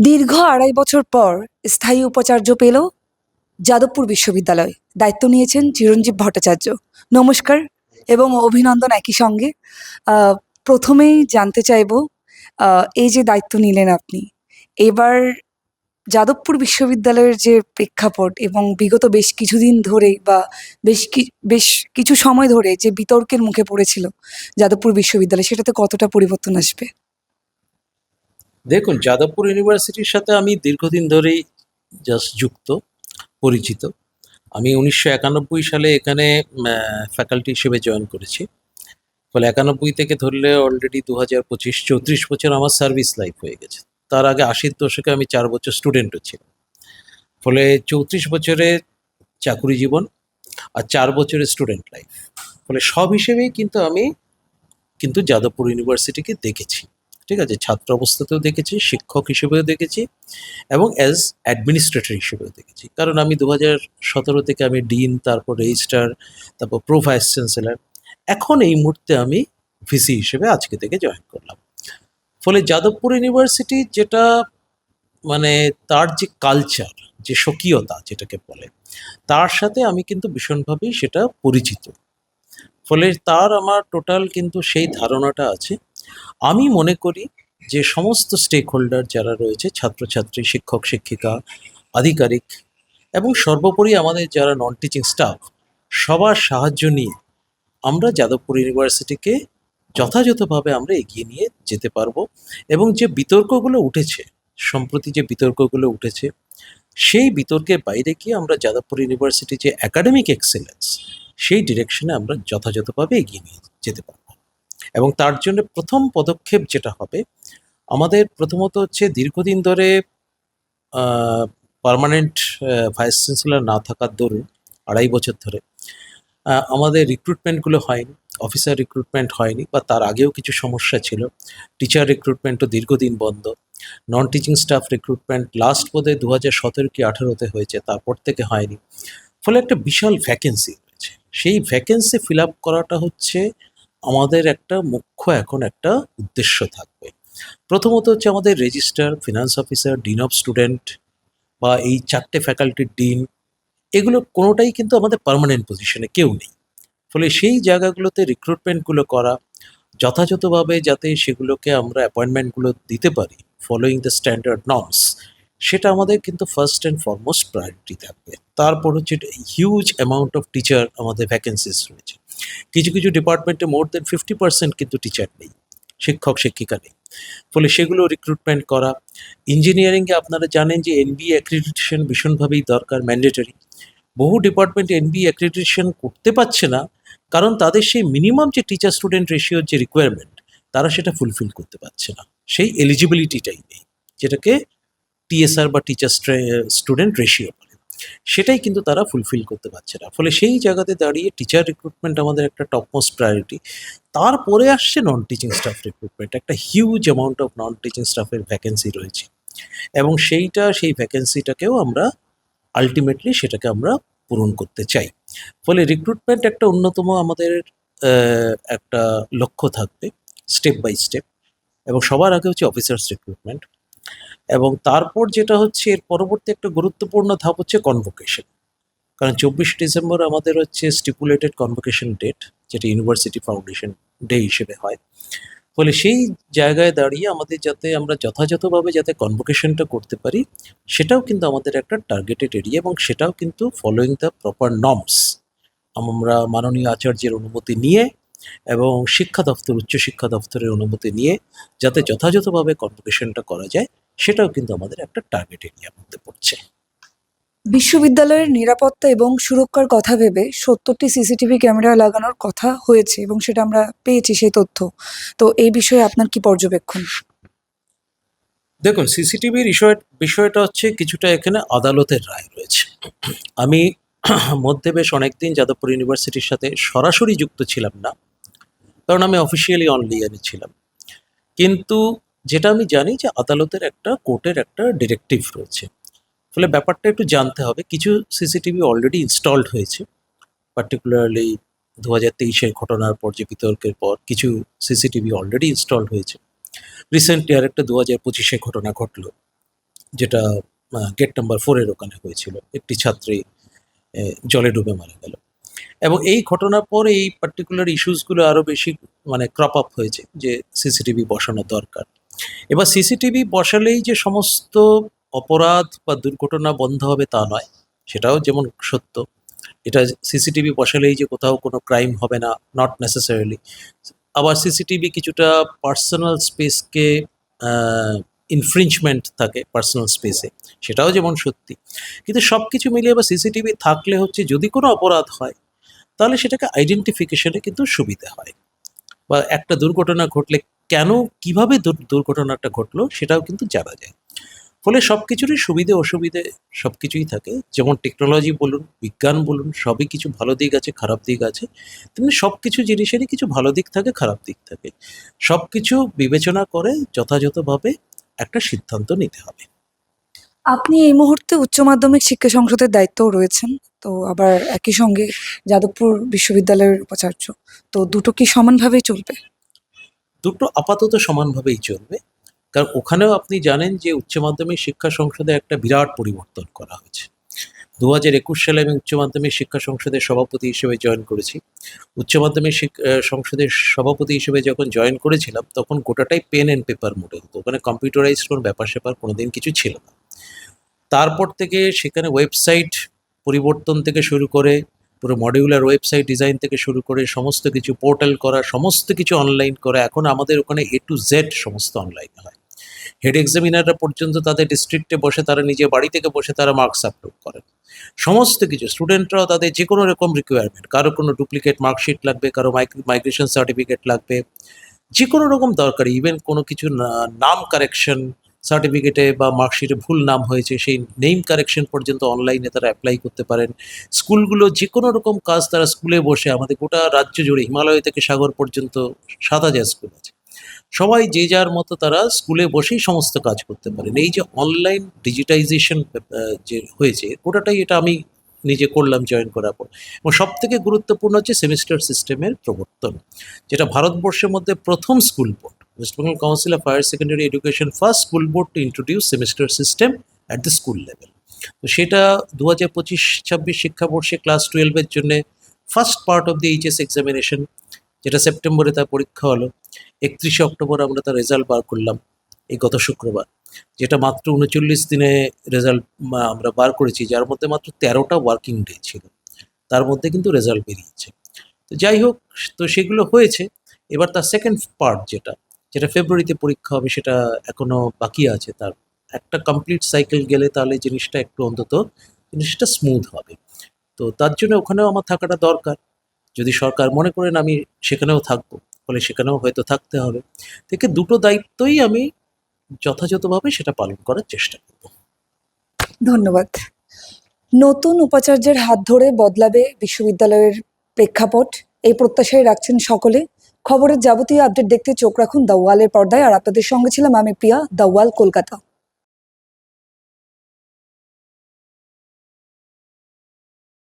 দীর্ঘ আড়াই বছর পর স্থায়ী উপাচার্য পেল যাদবপুর বিশ্ববিদ্যালয়। দায়িত্ব নিয়েছেন চিরঞ্জীব ভট্টাচার্য। নমস্কার এবং অভিনন্দন একই সঙ্গে। প্রথমেই জানতে চাইব এই যে দায়িত্ব নিলেন আপনি, এবার যাদবপুর বিশ্ববিদ্যালয়ের যে প্রেক্ষাপট এবং বিগত বেশ কিছুদিন ধরে বা বেশ কি- বেশ কিছু সময় ধরে যে বিতর্কের মুখে পড়েছিল যাদবপুর বিশ্ববিদ্যালয়, সেটাতে কতটা পরিবর্তন আসবে? দেখুন, যাদবপুর ইউনিভার্সিটির সাথে আমি দীর্ঘদিন ধরেই জাস্ট যুক্ত, পরিচিত। আমি উনিশশো একানব্বই সালে এখানে ফ্যাকাল্টি হিসেবে জয়েন করেছি। ফলে একানব্বই থেকে ধরলে অলরেডি দু হাজার পঁচিশ, চৌত্রিশ বছর আমার সার্ভিস লাইফ হয়ে গেছে। তার আগে আশির দশকে আমি চার বছর স্টুডেন্টও ছিলাম। ফলে চৌত্রিশ বছরে চাকুরি জীবন আর চার বছরের স্টুডেন্ট লাইফ ফলে সব হিসেবেই কিন্তু আমি কিন্তু যাদবপুর ইউনিভার্সিটিকে দেখেছি। ঠিক আছে? ছাত্র অবস্থাতেও দেখেছি, শিক্ষক হিসেবেও দেখেছি এবং অ্যাজ অ্যাডমিনিস্ট্রেটর হিসেবেও দেখেছি। কারণ আমি দু হাজার সতেরো থেকে আমি ডিন তারপর রেজিস্ট্রার তারপর প্রো ভাইস চ্যান্সেলার এখন এই মুহূর্তে আমি ভিসি হিসেবে আজকে থেকে জয়েন করলাম। ফলে যাদবপুর ইউনিভার্সিটি যেটা মানে তার যে কালচার যে স্বকীয়তা যেটাকে বলে, তার সাথে আমি কিন্তু ভীষণভাবেই সেটা পরিচিত। ফলে তার আমার টোটাল কিন্তু সেই ধারণাটা আছে আমি মনে করি যে সমস্ত স্টেক হোল্ডার যারা রয়েছে, ছাত্রছাত্রী, শিক্ষক, শিক্ষিকা, আধিকারিক এবং সর্বোপরি আমাদের যারা নন টিচিং স্টাফ সবার সাহায্য নিয়ে আমরা যাদবপুর ইউনিভার্সিটিকে যথাযথভাবে আমরা এগিয়ে নিয়ে যেতে পারব এবং যে বিতর্কগুলো উঠেছে, সম্প্রতি যে বিতর্কগুলো উঠেছে, সেই বিতর্কের বাইরে গিয়ে আমরা যাদবপুর ইউনিভার্সিটি যে একাডেমিক এক্সেলেন্স সেই ডিরেকশনে আমরা যথাযথভাবে এগিয়ে নিয়ে যেতে পারব। এবং তার জন্য প্রথম পদক্ষেপ যেটা হবে, আমাদের প্রথমত হচ্ছে দীর্ঘদিন ধরে পার্মানেন্ট ভাইস চ্যান্সেলর না থাকার দরুন আড়াই বছর ধরে আমাদের রিক্রুটমেন্টগুলো হয়নি অফিসার রিক্রুটমেন্ট হয়নি বা তার আগেও কিছু সমস্যা ছিল। টিচার রিক্রুটমেন্টও দীর্ঘদিন বন্ধ non teaching staff recruitment last বোধে দু হাজার সতেরো কি আঠেরোতে হয়েছে, তারপর থেকে হয়নি। ফলে একটা বিশাল ভ্যাকেন্সি রয়েছে। সেই ভ্যাকেন্সি ফিল আপ করাটা হচ্ছে আমাদের একটা মুখ্য এখন একটা উদ্দেশ্য থাকবে। প্রথমত হচ্ছে আমাদের registrar finance officer dean of student বা এই চারটে ফ্যাকাল্টির ডিন এগুলো কোনোটাই কিন্তু আমাদের পার্মানেন্ট পজিশনে কেউ নেই। ফলে সেই জায়গাগুলোতে রিক্রুটমেন্টগুলো করা, যথাযথভাবে যাতে সেগুলোকে আমরা অ্যাপয়েন্টমেন্টগুলো দিতে পারি ফলোয়িং দ্য স্ট্যান্ডার্ড নর্মস সেটা আমাদের কিন্তু ফার্স্ট অ্যান্ড ফরমোস্ট প্রায়োরিটি থাকবে। তারপর হচ্ছে হিউজ অ্যামাউন্ট অফ টিচার আমাদের ভ্যাকেন্সিস রয়েছে। কিছু কিছু ডিপার্টমেন্টে মোর দেন ফিফটি পার্সেন্ট কিন্তু টিচার নেই, শিক্ষক, শিক্ষিকা নেই। ফলে সেগুলো রিক্রুটমেন্ট করা ইঞ্জিনিয়ারিংয়ে আপনারা জানেন যে এনবি অ্যাক্রিডিটেশন ভীষণভাবেই দরকার ম্যান্ডেটরি বহু ডিপার্টমেন্ট এনবি অ্যাক্রিডিটেশন করতে পারছে না, কারণ তাদের সেই মিনিমাম যে টিচার স্টুডেন্ট রেশিওর যে রিকোয়ারমেন্ট তারা সেটা ফুলফিল করতে পারছে না। সেই এলিজিবিলিটিটাই নেই, যেটাকে টিএসআর বা টিচার স্টুডেন্ট রেশিও সেটাই কিন্তু তারা ফুলফিল করতে পারছে না। ফলে সেই জায়গাতে দাঁড়িয়ে টিচার রিক্রুটমেন্ট আমাদের একটা টপ মোস্ট প্রায়োরিটি তারপরে আসছে নন টিচিং স্টাফ রিক্রুটমেন্ট একটা huge amount of non teaching স্টাফের ভ্যাকেন্সি রয়েছে। এবং সেইটা, সেই ভ্যাকেন্সিটাকেও আমরা আলটিমেটলি সেটাকে আমরা পূরণ করতে চাই। ফলে রিক্রুটমেন্ট একটা অন্যতম আমাদের একটা লক্ষ্য থাকবে স্টেপ বাই স্টেপ এবং সবার আগে হচ্ছে অফিসার্স রিক্রুটমেন্ট এবং তারপর যেটা হচ্ছে, এর পরবর্তী একটা গুরুত্বপূর্ণ ধাপ হচ্ছে কনভোকেশন কারণ চব্বিশ ডিসেম্বর আমাদের হচ্ছে স্টিপুলেটেড কনভোকেশন ডেট যেটা ইউনিভার্সিটি ফাউন্ডেশন ডে হিসেবে হয়। ফলে সেই জায়গায় দাঁড়িয়ে আমাদের যাতে, আমরা যথাযথভাবে যাতে কনভোকেশনটা করতে পারি, সেটাও কিন্তু আমাদের একটা টার্গেটেড এরিয়া এবং সেটাও কিন্তু ফলোয়িং দ্য প্রপার নর্মস আমরা মাননীয় আচার্যের অনুমতি নিয়ে এবং শিক্ষা দপ্তর উচ্চশিক্ষা দপ্তরের অনুমতি নিয়ে যাতে যথাযথভাবে কনভোকেশনটা করা যায় সেটাও কিন্তু আমাদের একটা টার্গেট এরিয়ার মধ্যে পড়ছে। বিশ্ববিদ্যালয়ের নিরাপত্তা এবং সুরক্ষার কথা ভেবে সত্তরটি সিসিটিভি ক্যামেরা লাগানোর কথা হয়েছে এবং সেটা আমরা পেয়েছি সেই তথ্য। তো এই বিষয়ে আপনার কি পর্যবেক্ষণ? দেখুন সিসিটিভির বিষয় বিষয়টা হচ্ছে কিছুটা এখানে আদালতের রায় রয়েছে। আমি মধ্যে বেশ অনেকদিন যাদবপুর ইউনিভার্সিটির সাথে সরাসরি যুক্ত ছিলাম না কারণ আমি অফিসিয়ালি অনলাইনে ছিলাম। কিন্তু যেটা আমি জানি যে আদালতের একটা, কোর্টের একটা ডিরেক্টিভ রয়েছে। ফলে ব্যাপারটা একটু জানতে হবে। কিছু সিসিটিভি অলরেডি ইনস্টলড হয়েছে। পার্টিকুলারলি দু হাজার তেইশের ঘটনার পর যে বিতর্কের পর কিছু সিসিটিভি অলরেডি ইনস্টলড হয়েছে। রিসেন্টলি আর একটা দু হাজার পঁচিশে ঘটনা ঘটলো, যেটা গেট নাম্বার ফোরের ওখানে হয়েছিল। একটি ছাত্রী জলে ডুবে মারা গেল। এবং এই ঘটনার পর এই পার্টিকুলার ইস্যুসগুলো আরও বেশি মানে ক্রপ আপ হয়েছে যে সিসিটিভি বসানো দরকার। এবার সিসিটিভি বসালেই যে সমস্ত অপরাধ বা দুর্ঘটনা বন্ধ হবে তা নয়, সেটাও যেমন সত্য। এটা সিসিটিভি বসালেই যে কোথাও কোনো ক্রাইম হবে না নট নেসেসারিলি আবার সিসিটিভি কিছুটা পার্সোনাল স্পেসকে ইনফ্রিঞ্চমেন্ট থাকে পার্সোনাল স্পেসে সেটাও যেমন সত্যি। কিন্তু সব কিছু মিলিয়ে বা সিসিটিভি থাকলে হচ্ছে যদি কোনো অপরাধ হয়, তাহলে সেটাকে আইডেন্টিফিকেশনে কিন্তু সুবিধা হয়। বা একটা দুর্ঘটনা ঘটলে কেন, কীভাবে দুর্ঘটনাটা ঘটলো সেটাও কিন্তু জানা যায়। ফলে সব কিছুরই সুবিধে, অসুবিধে সব কিছুই থাকে। যেমন টেকনোলজি বলুন, বিজ্ঞান বলুন, সবই কিছু ভালো দিক আছে, খারাপ দিক আছে। তেমনি সব কিছু জিনিসেরই কিছু ভালো দিক থাকে, খারাপ দিক থাকে। সব কিছু বিবেচনা করে যথাযথভাবে একটা সিদ্ধান্ত নিতে হবে। আপনি এই মুহূর্তে উচ্চ মাধ্যমিক শিক্ষা সংসদের দায়িত্বও রয়েছেন। তো আবার একই সঙ্গে যাদবপুর বিশ্ববিদ্যালয়ের উপাচার্য। তো দুটো কি সমানভাবেই চলবে? দুটো আপাতত সমানভাবেই চলবে। কারণ ওখানেও আপনি জানেন যে উচ্চ মাধ্যমিক শিক্ষা সংসদে একটা বিরাট পরিবর্তন করা হয়েছে। দু হাজার একুশ সালে আমি উচ্চ মাধ্যমিক শিক্ষা সংসদের সভাপতি হিসেবে জয়েন করেছি। উচ্চ মাধ্যমিক সংসদের সভাপতি হিসেবে যখন জয়েন করেছিলাম, তখন গোটাটাই পেন অ্যান্ড পেপার মোডে হতো। ওখানে কম্পিউটারাইজ কোনো ব্যাপার স্যাপার কোনোদিন কিছু ছিল না। তারপর থেকে সেখানে ওয়েবসাইট পরিবর্তন থেকে শুরু করে পুরো মডিউলার ওয়েবসাইট ডিজাইন থেকে শুরু করে সমস্ত কিছু পোর্টাল করা, সমস্ত কিছু অনলাইন করা, এখন আমাদের ওখানে এ টু জেড সমস্ত অনলাইন হয়। হেড এক্সামিনাররা পর্যন্ত তাদের ডিস্ট্রিক্টে বসে, তারা নিজে বাড়ি থেকে বসে তারা মার্কস আপলোড করেন। সমস্ত কিছু স্টুডেন্টরাও তাদের যে কোনো রকম রিকোয়ারমেন্ট কারও কোনো ডুপ্লিকেট মার্কশিট লাগবে, কারও মাইগ্রেশন সার্টিফিকেট লাগবে যে কোনো রকম দরকারি ইভেন কোনো কিছু নাম কারেকশন সার্টিফিকেটে বা মার্কশিটে ভুল নাম হয়েছে, সেই নেম কারেকশন পর্যন্ত অনলাইনে তারা অ্যাপ্লাই করতে পারেন। স্কুলগুলো যে কোনো রকম কাজ তারা স্কুলে বসে, আমাদের গোটা রাজ্য জুড়ে, হিমালয় থেকে সাগর পর্যন্ত সাত হাজার স্কুল আছে। সবাই যে যার মতো তারা স্কুলে বসেই সমস্ত কাজ করতে পারেন। এই যে অনলাইন ডিজিটাইজেশন যে হয়েছে, গোটাটাই এটা আমি নিজে করলাম জয়েন করার পর। এবং সব থেকে গুরুত্বপূর্ণ হচ্ছে সেমিস্টার সিস্টেমের প্রবর্তন, যেটা ভারতবর্ষের মধ্যে প্রথম school board West Bengal council of higher secondary education first school board to introduce semester system at the school level তো সেটা দু হাজার পঁচিশ, ছাব্বিশ শিক্ষাবর্ষে ক্লাস টুয়েলভের জন্য first part of the HS examination যেটা সেপ্টেম্বরে তার পরীক্ষা হলো। একত্রিশে অক্টোবর আমরা তার রেজাল্ট বার করলাম এই গত শুক্রবার, যেটা মাত্র উনচল্লিশ দিনে রেজাল্ট আমরা বার করেছি, যার মধ্যে মাত্র তেরোটা ওয়ার্কিং ডে ছিল। তার মধ্যে কিন্তু রেজাল্ট বেরিয়েছে। তো যাই হোক, তো সেগুলো হয়েছে। এবার তার সেকেন্ড পার্ট যেটা যেটা ফেব্রুয়ারিতে পরীক্ষা হবে সেটা এখনও বাকি আছে। তার একটা কমপ্লিট সাইকেল গেলে তাহলে জিনিসটা একটু অন্তত জিনিসটা স্মুথ হবে। তো তার জন্য ওখানেও আমার থাকাটা দরকার। যদি সরকার মনে করেন আমি সেখানেও থাকব, ফলে সেখানেও হয়তো থাকতে হবে। থেকে দুটো দায়িত্বই আমি যথাযথভাবে সেটা পালন করার চেষ্টা করব। ধন্যবাদ। নতুন উপাচার্যের হাত ধরে বদলাবে বিশ্ববিদ্যালয়ের প্রেক্ষাপট, এই প্রত্যাশায় রাখছেন সকলে। খবরের যাবতীয় আপডেট দেখতে চোখ রাখুন দ্য ওয়ালের পর্দায়। আর আপনাদের সঙ্গে ছিলাম আমি প্রিয়া দ্য ওয়াল কলকাতা।